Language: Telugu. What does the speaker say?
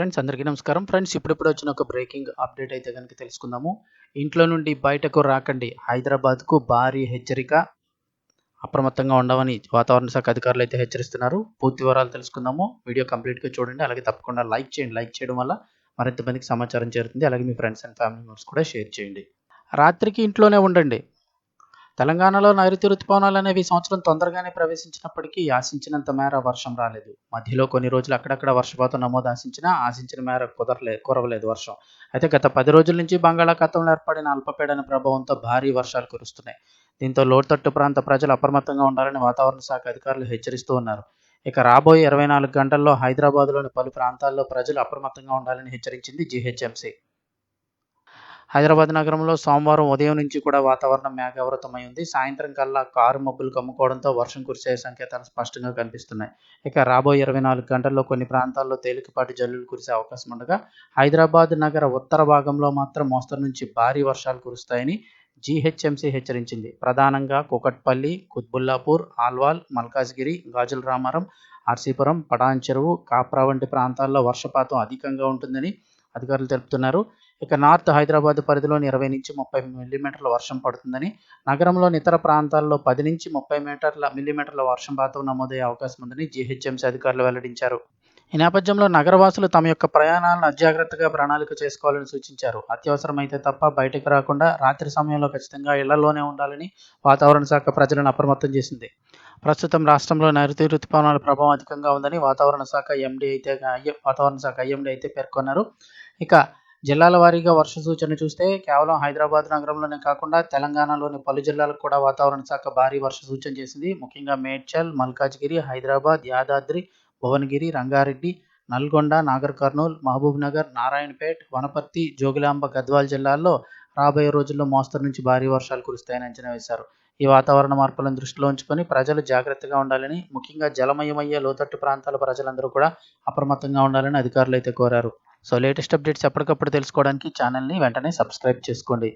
ఫ్రెండ్స్ అందరికీ నమస్కారం. ఫ్రెండ్స్ ఇప్పుడిప్పుడు వచ్చిన ఒక బ్రేకింగ్ అప్డేట్ అయితే కనుక తెలుసుకుందాము. ఇంట్లో నుండి బయటకు రాకండి. హైదరాబాద్కు భారీ హెచ్చరిక. అప్రమత్తంగా ఉండవని వాతావరణ శాఖ అధికారులు అయితే హెచ్చరిస్తున్నారు. పూర్తి వివరాలు తెలుసుకుందాము. వీడియో కంప్లీట్గా చూడండి. అలాగే తప్పకుండా లైక్ చేయండి. లైక్ చేయడం వల్ల మరింత మందికి సమాచారం చేరుతుంది. అలాగే మీ ఫ్రెండ్స్ అండ్ ఫ్యామిలీ మెంబర్స్ కూడా షేర్ చేయండి. రాత్రికి ఇంట్లోనే ఉండండి. తెలంగాణలో నైరుతి రుతుపవనాలు అనేవి సంవత్సరం తొందరగానే ప్రవేశించినప్పటికీ ఆశించినంత మేర వర్షం రాలేదు. మధ్యలో కొన్ని రోజులు అక్కడక్కడ వర్షపాతం నమోదు ఆశించినా ఆశించిన మేర కుదరలే కురవలేదు వర్షం. అయితే గత పది రోజుల నుంచి బంగాళాఖాతంలో ఏర్పడిన అల్పపీడన ప్రభావంతో భారీ వర్షాలు కురుస్తున్నాయి. దీంతో లోతట్టు ప్రాంత ప్రజలు అప్రమత్తంగా ఉండాలని వాతావరణ శాఖ అధికారులు హెచ్చరిస్తూ ఉన్నారు. ఇక రాబోయే ఇరవై నాలుగు గంటల్లో హైదరాబాద్లోని పలు ప్రాంతాల్లో ప్రజలు అప్రమత్తంగా ఉండాలని హెచ్చరించింది జీహెచ్ఎంసీ. హైదరాబాద్ నగరంలో సోమవారం ఉదయం నుంచి కూడా వాతావరణం మేఘావృతమై ఉంది. సాయంత్రం కల్లా కారు మబ్బులు కమ్ముకోవడంతో వర్షం కురిసే సంకేతాలు స్పష్టంగా కనిపిస్తున్నాయి. ఇక రాబోయే ఇరవై నాలుగు గంటల్లో కొన్ని ప్రాంతాల్లో తేలికపాటి జల్లులు కురిసే అవకాశం ఉండగా హైదరాబాద్ నగర ఉత్తర భాగంలో మాత్రం మోస్తరు నుంచి భారీ వర్షాలు కురుస్తాయని జీహెచ్ఎంసీ హెచ్చరించింది. ప్రధానంగా కుకట్పల్లి కుత్బుల్లాపూర్ ఆల్వాల్ మల్కాజ్గిరి గాజుల రామారం ఆర్సీపురం పడాన్ చెరువు కాప్రా వంటి ప్రాంతాల్లో వర్షపాతం అధికంగా ఉంటుందని అధికారులు తెలుపుతున్నారు. ఇక నార్త్ హైదరాబాద్ పరిధిలోని ఇరవై నుంచి ముప్పై మిల్లీమీటర్ల వర్షం పడుతుందని నగరంలోని ఇతర ప్రాంతాల్లో పది నుంచి ముప్పై మీటర్ల మిల్లీమీటర్ల వర్షపాతం నమోదయ్యే అవకాశం ఉందని జీహెచ్ఎంసీ అధికారులు వెల్లడించారు. ఈ నేపథ్యంలో నగరవాసులు తమ యొక్క ప్రయాణాలను అజాగ్రత్తగా ప్రణాళిక చేసుకోవాలని సూచించారు. అత్యవసరమైతే తప్ప బయటకు రాకుండా రాత్రి సమయంలో ఖచ్చితంగా ఇళ్ళలోనే ఉండాలని వాతావరణ శాఖ ప్రజలను అప్రమత్తం చేసింది. ప్రస్తుతం రాష్ట్రంలో నైరుతి ఋతుపవనాల ప్రభావం అధికంగా ఉందని వాతావరణ శాఖ ఎండీ అయితే వాతావరణ శాఖ ఎండీ అయితే పేర్కొన్నారు. ఇక జిల్లాల వారీగా వర్ష సూచన చూస్తే కేవలం హైదరాబాద్ నగరంలోనే కాకుండా తెలంగాణలోని పలు జిల్లాలకు కూడా వాతావరణ శాఖ భారీ వర్ష సూచన చేసింది. ముఖ్యంగా మేడ్చల్ మల్కాజ్గిరి హైదరాబాద్ యాదాద్రి భువనగిరి రంగారెడ్డి నల్గొండ నాగర్ కర్నూల్ మహబూబ్ నగర్ నారాయణపేట్ వనపర్తి జోగులాంబ గద్వాల్ జిల్లాల్లో రాబోయే రోజుల్లో మోస్తరు నుంచి భారీ వర్షాలు కురుస్తాయని అంచనా వేశారు. ఈ వాతావరణ మార్పులను దృష్టిలో ఉంచుకొని ప్రజలు జాగ్రత్తగా ఉండాలని ముఖ్యంగా జలమయమయ్యే లోతట్టు ప్రాంతాల ప్రజలందరూ కూడా అప్రమత్తంగా ఉండాలని అధికారులు అయితే కోరారు. సో లేటెస్ట్ అప్డేట్స్ ఎప్పటికప్పుడు తెలుసుకోవడానికి ఛానల్ని వెంటనే సబ్స్క్రైబ్ చేసుకోండి.